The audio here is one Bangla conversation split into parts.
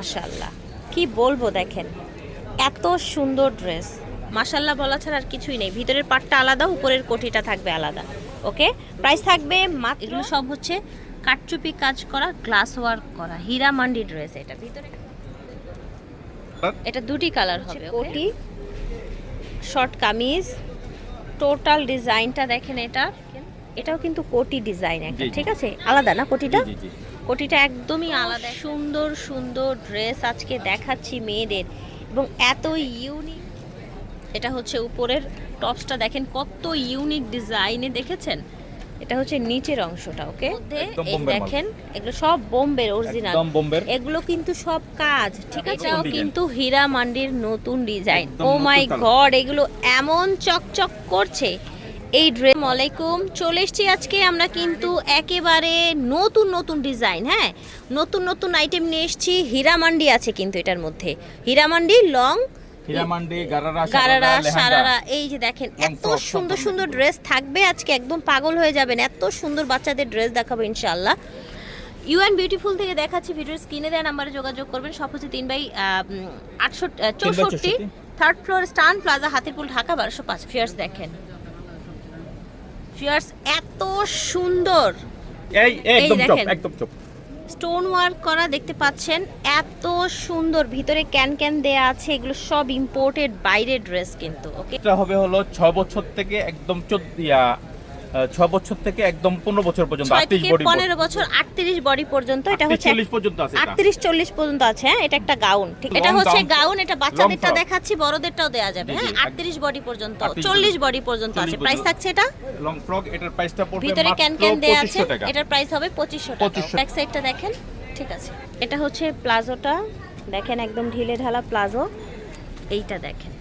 মাশাল্লাহ কি বলব দেখেন এত সুন্দর ড্রেস মাশাল্লাহ বলা ছাড়া আর কিছুই নেই। ভিতরের পাটটা আলাদা উপরের কোটিটা থাকবে আলাদা। ওকে প্রাইস থাকবে মাত্র এগুলো সব হচ্ছে কাটচুপি কাজ করা গ্লাস ওয়ার্ক করা হীরা মান্ডি ড্রেস এটা। ভিতরে এটা দুটি কালার হবে কোটি। শর্ট কামিজ। টোটাল ডিজাইনটা দেখেন এটা। এটাও কিন্তু কোটি ডিজাইন একটা। ঠিক আছে? আলাদা না কোটিটা? কোটিটা একদমই আলাদা সুন্দর সুন্দর ড্রেস আজকে দেখাচ্ছি মেয়েদের এবং এত ইউনিক এটা হচ্ছে উপরের টপসটা দেখেন কত ইউনিক ডিজাইনে দেখেছেন? এটা হচ্ছে নিচের অংশটা ওকে। দেখেন এগুলো সব বোম্বের অরিজিনাল এগুলো কিন্তু সব কাজ ঠিক আছে? নতুন কিন্তু হীরা মান্ডির নতুন ডিজাইন ও মাই। গড এগুলো এমন চকচক করছে এই ড্রেস আলাইকুম। চলে এসছি আজকে আমরা কিন্তু একেবারে নতুন নতুন ডিজাইন হ্যাঁ? নতুন নতুন আইটেম নিয়ে এসেছি। হীরামান্ডি আছে কিন্তু এটার মধ্যে। হীরামান্ডি লং গারারা সারারা এই যে দেখেন এত সুন্দর সুন্দর ড্রেস থাকবে আজকে একদম পাগল হয়ে যাবেন। এত সুন্দর বাচ্চাদের ড্রেস দেখাবো ইনশাআল্লাহ। ইউ অ্যান্ড বিউটিফুল থেকে দেখাচ্ছি ভিডিওর স্ক্রিনে দেওয়া নাম্বারে যোগাযোগ করবেন। সব হচ্ছে তিন বাই আটশো চৌষট্টি। Third floor Stan plaza Hatirpul Dhaka বারোশো পাঁচ। ফিয়ার্স দেখেন। ফিয়ার্স এত সুন্দর। এই এই, একদম চপ একদম চপ স্টোন ওয়ার্ক করা দেখতে পাচ্ছেন এত সুন্দর। ভিতরে ক্যান ক্যান দেয়া আছে এগুলো সব ইম্পোর্টেড বাইরের ড্রেস কিন্তু ওকে এটা হবে হলো 6 বছর থেকে একদম 14 6 বছর থেকে একদম 15 বছর পর্যন্ত পনেরো বছর আটত্রিশ বডি পর্যন্ত এটা হচ্ছে 40 পর্যন্ত আছে আটত্রিশ চল্লিশ পর্যন্ত আছে হ্যাঁ এটা একটা গাউন ঠিক এটা হচ্ছে গাউন এটা বাচ্চাদেরটা দেখাচ্ছি বড়দেরটাও দেওয়া যাবে হ্যাঁ আটত্রিশ বডি পর্যন্ত চল্লিশ বডি পর্যন্ত আছে প্রাইস থাকছে এটা? লং ফ্রক এটার প্রাইসটা পড়বে ভিতরে ক্যান ক্যান দেয়া আছে এটার প্রাইস হবে পঁচিশশো টাকা। ব্যাক সাইডটা দেখেন ঠিক আছে। এটা হচ্ছে প্লাজোটা দেখেন একদম ঢিলে ঢালা প্লাজো এইটা দেখেন।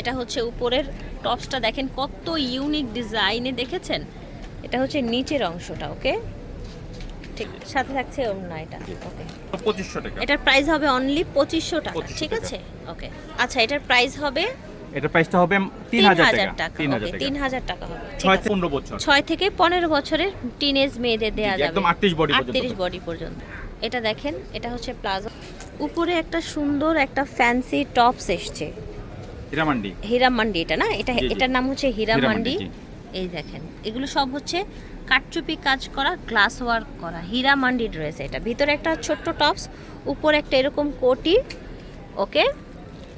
এটা হচ্ছে উপরের টপসটা দেখেন কত ইউনিক ডিজাইনে দেখেছেন? এটা হচ্ছে নিচের অংশটা ওকে ঠিক সাথে থাকছে ওড়না এটা ওকে 2500 টাকা। এটার প্রাইস হবে অনলি পঁচিশশো টাকা ঠিক আছে? ওকে আচ্ছা এটার প্রাইস হবে এটার প্রাইসটা হবে তিন 3000 হাজার টাকা। টাকা 3000 ওকে টাকা। তিন হাজার টাকা হবে 6 থেকে 15 বছর। ছয় থেকে পনেরো বছরের টিনেজ মেয়েদের দেয়া জি, যাবে। একদম 38 body পর্যন্ত। 38 বডি পর্যন্ত। এটা দেখেন এটা হচ্ছে প্লাজো। উপরে একটা সুন্দর একটা ফ্যান্সি টপস এসছে। হীরামান্ডি। হীরা মান্ডি এটা না? এটা। এটার নাম হচ্ছে হীরা হীরা মান্ডি মান্ডি, এই দেখেন এগুলো সব হচ্ছে কাটচুপি কাজ করা গ্লাস ওয়ার্ক করা হীরা মান্ডি ড্রেস এটা। ভিতরে একটা ছোট্ট টপস উপরে একটা এরকম কোটি ওকে?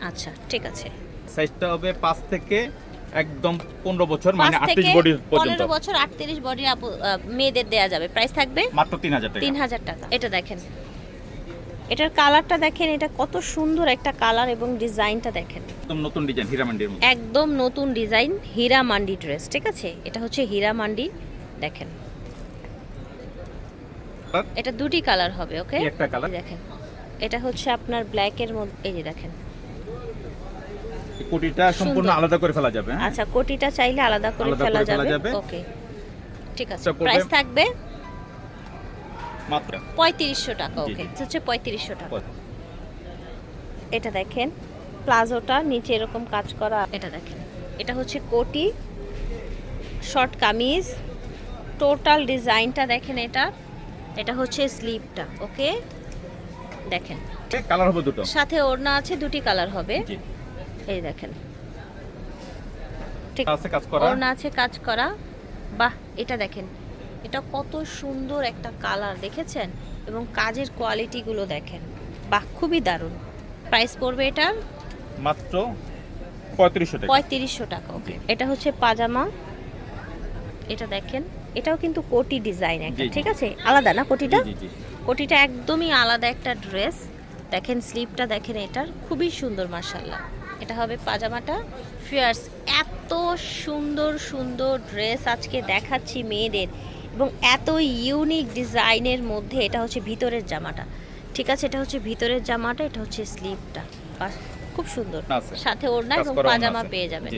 আচ্ছা ঠিক আছে। সাইজটা হবে 5 থেকে একদম 15 বছর পাঁচ মানে 38 থেকে বডি পর্যন্ত। পনেরো বছর আটত্রিশ বডি মেয়েদের দেয়া যাবে। প্রাইস থাকবে মাত্র 3000 টাকা। তিন হাজার টাকা। এটা দেখেন এটার কালারটা দেখেন এটা কত সুন্দর একটা কালার এবং ডিজাইনটা দেখেন। একদম নতুন ডিজাইন হীরামান্ডির মধ্যে একদম নতুন ডিজাইন হীরা মান্ডি ড্রেস ঠিক আছে? এটা হচ্ছে হীরা মান্ডি দেখেন। এটা দুটি কালার হবে ওকে? একটা কালার। দেখেন। এটা হচ্ছে আপনার ব্ল্যাকের মধ্যে এই যে দেখেন। কোটিটা সম্পূর্ণ আলাদা করে ফেলা যাবে হ্যাঁ? আচ্ছা কোটিটা চাইলে আলাদা করে ফেলা যাবে। ওকে। ঠিক আছে প্রাইস থাকবে মাত্র? পঁয়ত্রিশশো টাকা ওকে হচ্ছে পঁয়ত্রিশশো টাকা। এটা দেখেন প্লাজোটা নিচে এরকম কাজ করা। এটা দেখেন এটা হচ্ছে কোটি শর্ট কামিজ। টোটাল ডিজাইনটা দেখেন এটা। এটা হচ্ছে স্লিভটা ওকে দেখেন। কালার হবে দুটো। সাথে ওড়না আছে দুটি কালার হবে। এই দেখেন। ঠিক। আছে কাজ করা। ওড়না আছে কাজ করা। বাহ এটা দেখেন। এটা কত সুন্দর একটা কালার দেখেছেন? এবং কাজের কোয়ালিটিগুলো দেখেন। বাহ খুবই দারুণ। প্রাইস পড়বে এটার? মাত্র 3500 টাকা। পঁয়ত্রিশশো টাকা ওকে এটা হচ্ছে পাজামা। এটা দেখেন এটাও কিন্তু কোটি ডিজাইন একটা। ঠিক আছে? আলাদা না কোটিটা? কোটিটা একদমই আলাদা একটা ড্রেস। দেখেন স্লিপটা দেখেন এটার খুবই সুন্দর মার্শাল্লাহ এটা হবে পাজামাটা। ফিয়ার্স এত সুন্দর সুন্দর ড্রেস আজকে দেখাচ্ছি মেয়েদের। এবং এত ইউনিক ডিজাইনের মধ্যে এটা হচ্ছে ভিতরের জামাটা। ঠিক আছে? এটা হচ্ছে ভিতরের জামাটা এটা হচ্ছে স্লিপটা খুব সুন্দর। সাথে ওড়না এবং পাজামা পেয়ে যাবেন।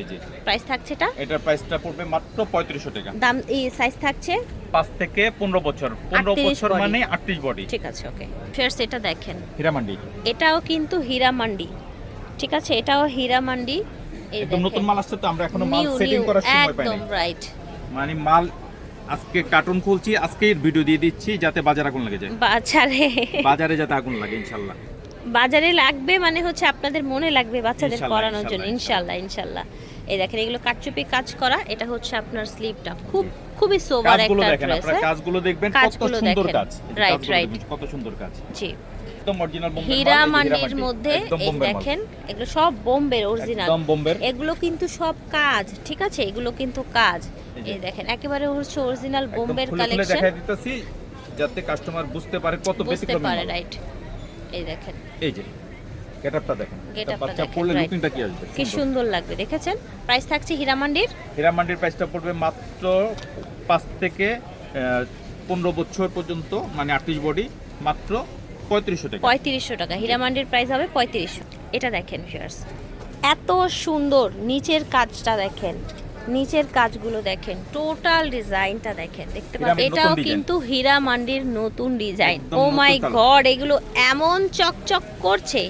প্রাইস থাকছে এটা? এটার প্রাইসটা পড়বে মাত্র 3500 টাকা। দাম এই সাইজ থাকছে? 5 থেকে 15 বছর। 15 বছর। মানে 38 বডি ঠিক আছে ওকে ফিয়ার্স এটা দেখেন। হীরামান্ডি। এটাও কিন্তু হীরা মান্ডি ঠিক আছে? এটাও হীরা মান্ডি এই একদম নতুন মাল আসছে তো আমরা এখনও মাল সেটিং করার সময় পাইনি। একদম রাইট মানে মাল আজকে কার্টুন খুলছি আজকেই ভিডিও দিয়ে দিচ্ছি যাতে বাজার আগুন লাগে যায়। বাজারে। বাজারে যাতে আগুন লাগে ইনশাল্লাহ। বাজারে লাগবে মানে হচ্ছে আপনাদের মনে লাগবে বাচ্চাদের পড়ানোর জন্য। ইনশাল্লাহ, ইনশাল্লাহ। ইনশাল্লাহ এই দেখেন এগুলো কাটচুপি কাজ করা এটা হচ্ছে আপনার স্লিপটা খুব খুবই সোবার একটা দেখেন ড্রেস আপনারা কাজগুলো দেখবেন কত সুন্দর কাজ। রাইট. দেখুন, কত সুন্দর কাজ। জি। একদম অরিজিনাল বোম্বে হীরা মান্ডির মধ্যে এই দেখেন এগুলো সব বোম্বের অরিজিনাল একদম বোম্বের। এগুলো কিন্তু সব কাজ ঠিক আছে? এগুলো কিন্তু কাজ। এই দেখেন একেবারে হচ্ছে অরিজিনাল বোম্বের কালেকশন দেখাই দিতেছি যাতে কাস্টমার বুঝতে পারে কত বুঝতে ব্যতিক্রমী পারে রাইট এই দেখেন। এই যে গেটআপটা দেখেন। Get একটা up টা বাচ্চা পড়লে লুকিংটা কি আসবে? কি সুন্দর। লাগবে দেখেছেন? প্রাইস থাকছে হীরামান্ডির হীরা মান্ডির প্রাইসটা পড়বে মাত্র পাঁচ থেকে পনেরো বছর পর্যন্ত মানে আটত্রিশ বডি মাত্র পঁয়ত্রিশশো টাকা। পঁয়ত্রিশশো টাকা। হীরামান্ডির প্রাইস হবে পঁয়ত্রিশশো। এটা দেখেন ফিয়ার্স এত সুন্দর নিচের কাজটা দেখেন নিচের কাজগুলো দেখেন টোটাল ডিজাইনটা দেখেন দেখতে পাচ্ছেন? এটাও কিন্তু হীরা মান্ডির নতুন ডিজাইন ও মাই গড এগুলো এমন চকচক করছে।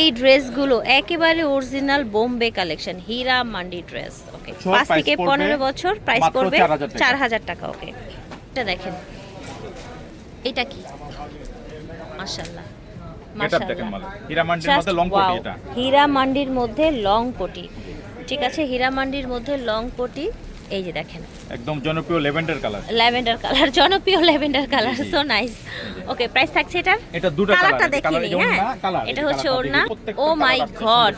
এই ড্রেসগুলো একেবারে original Bombay collection Hira Mandi dress okay পাঁচ থেকে পনেরো বছর প্রাইস পড়বে চার হাজার টাকা। ওকে এটা দেখেন। এটা কি? মাশাল্লাহ গেটআপ হীরা মান্ডির মধ্যে লং. কোটি এটা। ঠিক আছে হীরা মান্ডির মধ্যে লং কোটি এই যে দেখেন। একদম জনপ্রিয় লেভেন্ডার কালার। ল্যাভেন্ডার কালার জনপ্রিয় lavender colour. So nice okay price থাকছে এটার? এটা দুটো কালারটা কালার দেখিনি হ্যাঁ? এটা হচ্ছে ওর না oh my god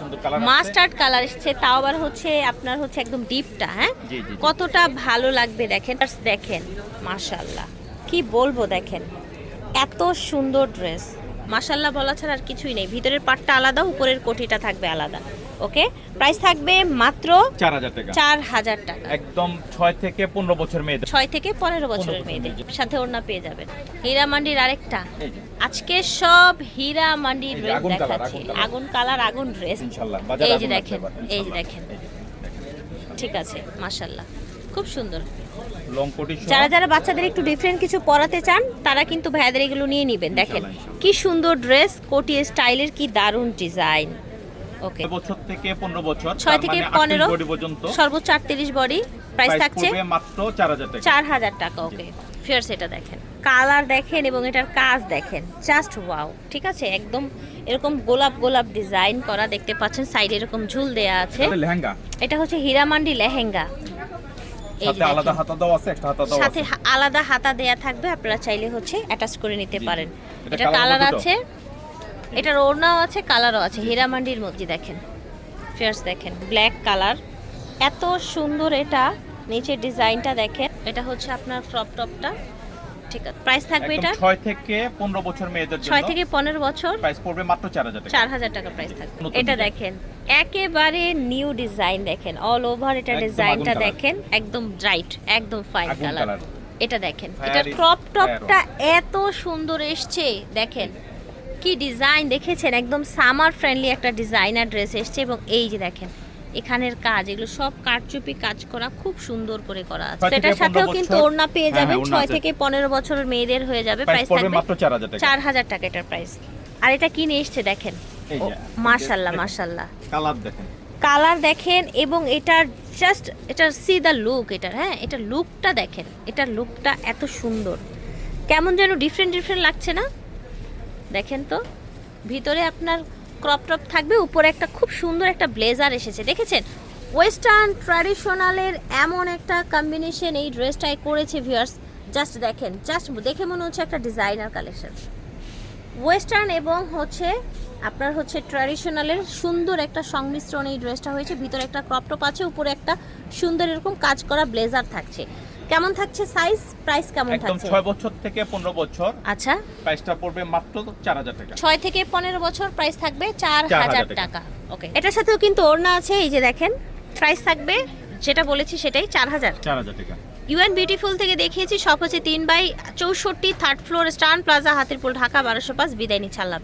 mustard colour এসেছে তাও আবার হচ্ছে আপনার হচ্ছে একদম ডিপটা হ্যাঁ। কতটা ভালো লাগবে দেখেন। দেখেন মাশাল্লাহ কি বলব দেখেন? এত সুন্দর ড্রেস। মাশাল্লাহ বলা ছাড়া আর কিছুই নেই। ভিতরের পাটটা আলাদা উপরের কোটিটা থাকবে আলাদা। ওকে? প্রাইস থাকবে মাত্র চার হাজার টাকা। চার হাজার টাকা। একদম ছয় থেকে পনেরো বছর মেয়েদের। ছয় থেকে পনেরো বছরের মেয়েদের। সাথে ওড়না পেয়ে যাবেন। হীরা মান্ডির আরেকটা আজকে সব হীরা মান্ডির ড্রেস দেখাচ্ছি। আগুন কালার। আগুন ড্রেস। এই যে দেখেন, এই যে দেখেন। ঠিক আছে মাশাল্লাহ খুব সুন্দর। যারা যারা বাচ্চাদের একটু ডিফারেন্ট কিছু পরাতে চান তারা কিন্তু ভাইয়াদের এগুলো নিয়ে নেবেন। দেখেন। কি সুন্দর ড্রেস কোটি স্টাইলের কি দারুণ ডিজাইন ওকে বছর থেকে পনেরো বছর ছয় তার থেকে মানে 28 পনেরো বডি পর্যন্ত। সর্বোচ্চ আটত্রিশ বডি প্রাইস থাকছে মাত্র চার হাজার টাকা। চার হাজার টাকা ওকে ফিয়ার্স এটা দেখেন। কালার দেখেন এবং এটার কাজ দেখেন। জাস্ট ওয়াও ঠিক আছে? একদম এরকম গোলাপ গোলাপ ডিজাইন করা দেখতে পাচ্ছেন। সাইডে এরকম ঝুল দেয়া আছে। এটা লেহেঙ্গা। এটা হচ্ছে হীরামান্ডি লেহেঙ্গা। সাথে আলাদা হাতা দাও আছে একটা হাতা দাও সাথে আলাদা হাতা দেয়া থাকবে আপনারা চাইলে হচ্ছে অ্যাটাচ করে নিতে পারেন। এটা কালার আছে এটার ওড়নাও আছে কালারও আছে। হীরামান্ডির মধ্যে দেখেন ফেয়ার্স দেখেন ব্ল্যাক কালার এত সুন্দর এটা নিচের ডিজাইনটা দেখেন। এটা হচ্ছে আপনার ক্রপ টপটা ঠিক আছে। প্রাইস থাকবে এটা? ছয় থেকে পনেরো বছর মেয়েদের জন্য। ছয় থেকে পনেরো বছর? প্রাইস পড়বে মাত্র চার হাজার টাকা। চার হাজার টাকা প্রাইস থাকবে। এটা দেখেন। একেবারে নিউ ডিজাইন দেখেন। অল ওভার এটা ডিজাইনটা দেখেন। একদম ব্রাইট একদম ফাইন কালার এটা দেখেন। এটা ক্রপ টপটা এত সুন্দর এসছে। দেখেন কি ডিজাইন দেখেছেন? একদম সামার ফ্রেন্ডলি একটা ডিজাইনার ড্রেস এসছে এবং এই যে দেখেন এখানের কাজ এগুলো সব কারচুপি কাজ করা খুব সুন্দর করে করা আছে। সেটার সাথেও কিন্তু। ওড়না পেয়ে হ্যাঁ, যাবেন হ্যাঁ, ছয় থেকে পনেরো বছরের মেয়েদের হয়ে যাবে প্রাইস থাকবে মাত্র চার হাজার টাকা। এটার প্রাইস আর এটা কিনে এসছে দেখেন। মাশাল্লাহ মাশাল্লাহ। কালার দেখেন। কালার দেখেন এবং এটার জাস্ট এটার সি দ্য লুক এটার হ্যাঁ এটার লুকটা দেখেন। এটার লুকটা এত সুন্দর। কেমন যেন ডিফারেন্ট ডিফারেন্ট লাগছে না? দেখেন তো। ভিতরে আপনার ক্রপ টপ থাকবে, উপরে একটা খুব সুন্দর একটা ব্লেজার এসেছে, দেখেছেন? ওয়েস্টার্ন ট্র্যাডিশনালের এমন একটা কম্বিনেশন এই ড্রেসটাই করেছে ভিউয়ার্স জাস্ট দেখেন জাস্ট দেখে মনে হচ্ছে একটা ডিজাইনার কালেকশন ওয়েস্টার্ন এবং হচ্ছে, আপনার হচ্ছে ট্র্যাডিশনালের সুন্দর একটা সংমিশ্রণ এই ড্রেসটা হয়েছে। ভিতরে একটা ক্রপ টপ আছে, উপরে একটা সুন্দর এরকম কাজ করা ব্লেজার থাকছে। কেমন থাকছে সাইজ প্রাইস কেমন থাকছে একদম থাকছে? ছয় বছর থেকে পনেরো বছর। আচ্ছা। প্রাইসটা পড়বে মাত্র চার হাজার টাকা। ছয় থেকে পনেরো বছর প্রাইস থাকবে চার চার হাজার হাজার টাকা। টাকা। ওকে এটার সাথেও কিন্তু ওড়না আছে এই যে দেখেন প্রাইস থাকবে যেটা বলেছি সেটাই চার হাজার। চার হাজার টাকা। ইউএন বিউটিফুল থেকে দেখিয়েছি সব হচ্ছে তিন বাই চৌষট্টি third floor Stan plaza Hatirpul Dhaka বারোশো পাঁচ বিদায় নিচ্ছে আল্লাহ